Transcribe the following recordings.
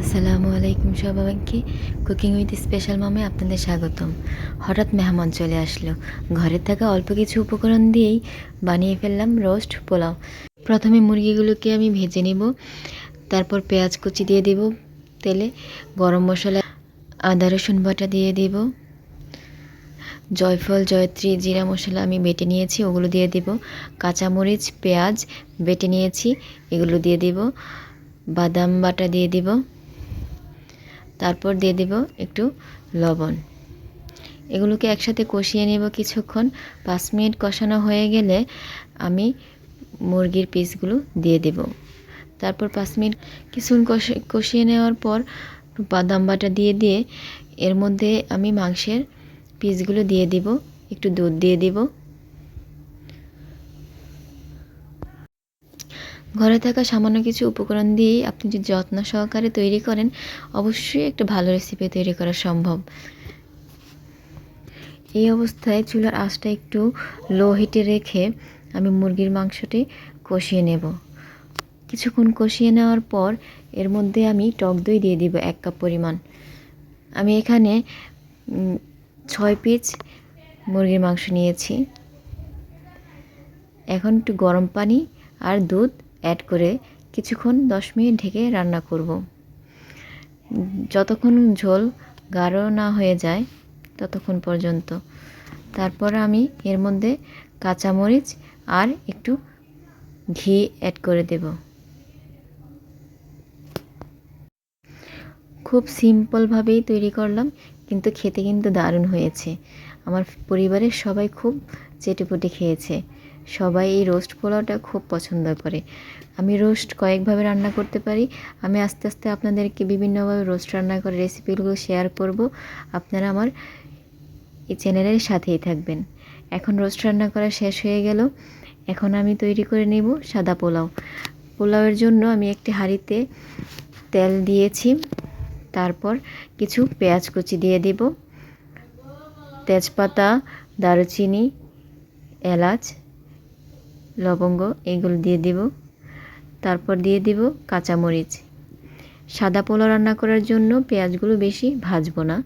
আসসালামু আলাইকুম সবাইকে। কুকিং উইথ স্পেশাল মামে আপনাদের স্বাগতম। হঠাৎ মেহমান চলে আসলো। ঘরে থাকা অল্প কিছু উপকরণ দিয়েই বানিয়ে ফেললাম রোস্ট পোলাও। প্রথমে মুরগিগুলোকে আমি ভেজে নেব। তারপর পেঁয়াজ কুচি দিয়ে দেব তেলে। গরম মশলা, আদা রসুন বাটা দিয়ে দেব। জয়ফল, জয়ত্রী, জিরা মশলা আমি বেটে নিয়েছি, ওগুলো দিয়ে দেব। কাঁচামরিচ, পেঁয়াজ বেটে নিয়েছি, এগুলো দিয়ে দেব। বাদাম বাটা দিয়ে দিব। তারপর দিয়ে দেব একটু লবণ। এগুলোকে একসাথে কষিয়ে নেব কিছুক্ষণ। পাঁচ মিনিট কষানো হয়ে গেলে আমি মুরগির পিসগুলো দিয়ে দেব। তারপর পাঁচ মিনিট কিছুক্ষণ কষে কষিয়ে নেওয়ার পর বাদাম বাটা দিয়ে দিয়ে এর মধ্যে আমি মাংসের পিসগুলো দিয়ে দিব। একটু দুধ দিয়ে দিব। ঘরে থাকা সামান্য কিছু উপকরণ দিয়েই আপনি যদি যত্ন সহকারে তৈরি করেন, অবশ্যই একটা ভালো রেসিপি তৈরি করা সম্ভব। এই অবস্থায় চুলার আঁচটা একটু লো হিটে রেখে আমি মুরগির মাংসটি কষিয়ে নেব। কিছুক্ষণ কষিয়ে নেওয়ার পর এর মধ্যে আমি টক দই দিয়ে দিব এক কাপ পরিমাণ। আমি এখানে ছয় পিস মুরগির মাংস নিয়েছি। এখন একটু গরম পানি আর দুধ অ্যাড করে কিছুক্ষণ দশ মিনিট ঢেকে রান্না করব। যতক্ষণ ঝোল গাঢ় না হয়ে যায় ততক্ষণ পর্যন্ত। তারপর আমি এর মধ্যে কাঁচামরিচ আর একটু ঘি অ্যাড করে দেব। খুব সিম্পলভাবেই তৈরি করলাম, কিন্তু খেতে কিন্তু দারুণ হয়েছে। আমার পরিবারের সবাই খুব চেটেপুটে খেয়েছে। সবাই এই রোস্ট পোলাওটা খুব পছন্দ করে। আমি রোস্ট কয়েকভাবে রান্না করতে পারি। আমি আস্তে আস্তে আপনাদেরকে বিভিন্নভাবে রোস্ট রান্না করে রেসিপিগুলো শেয়ার করব। আপনারা আমার এই চ্যানেলের সাথেই থাকবেন। এখন রোস্ট রান্না করা শেষ হয়ে গেল। এখন আমি তৈরি করে নেব সাদা পোলাও। পোলাওয়ের জন্য আমি একটি হাঁড়িতে তেল দিয়েছি। তারপর কিছু পেঁয়াজ কুচি দিয়ে দিব। তেজপাতা, দারুচিনি, এলাচ লবঙ্গ এগুলো দিয়ে দিব। তারপর দিয়ে দিব কাঁচামরিচ। সাদা পোলাও রান্না করার জন্য পেঁয়াজগুলো বেশি ভাজবো না।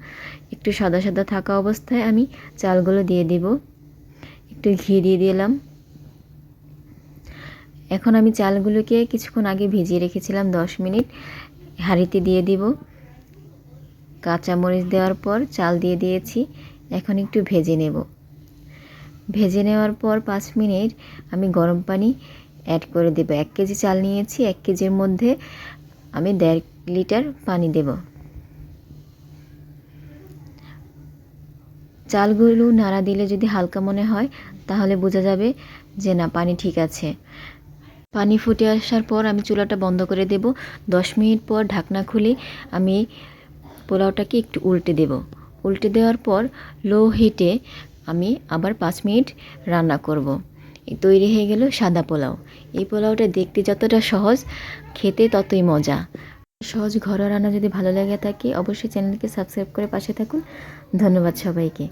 একটু সাদা সাদা থাকা অবস্থায় আমি চালগুলো দিয়ে দিব। একটু ঘি দিয়ে দিলাম। এখন আমি চালগুলোকে কিছুক্ষণ আগে ভিজিয়ে রেখেছিলাম দশ মিনিট। হাঁড়িতে দিয়ে দিব। কাঁচামরিচ দেওয়ার পর চাল দিয়ে দিয়েছি। এখন একটু ভেজে নেব। ভেজে নেওয়ার পর পাঁচ মিনিট আমি গরম পানি অ্যাড করে দেব। এক কেজি চাল নিয়েছি, এক কেজির মধ্যে আমি দেড় লিটার পানি দেব। চালগুলো নাড়া দিলে যদি হালকা মনে হয়, তাহলে বোঝা যাবে যে না, পানি ঠিক আছে। পানি ফুটে আসার পর আমি চুলাটা বন্ধ করে দেব। দশ মিনিট পর ঢাকনা খুলে আমি পোলাওটাকে একটু উল্টে দেব। উল্টে দেওয়ার পর লো হিটে আমি আবার পাঁচ মিনিট রান্না করব। তৈরি হয়ে গেল সাদা পোলাও। এই পোলাওটা দেখতে যতটা সহজ, খেতে ততই মজা। সহজ ঘরোয়া রান্না যদি ভালো লাগে থাকে, অবশ্যই চ্যানেলকে সাবস্ক্রাইব করে পাশে থাকুন। ধন্যবাদ সবাইকে।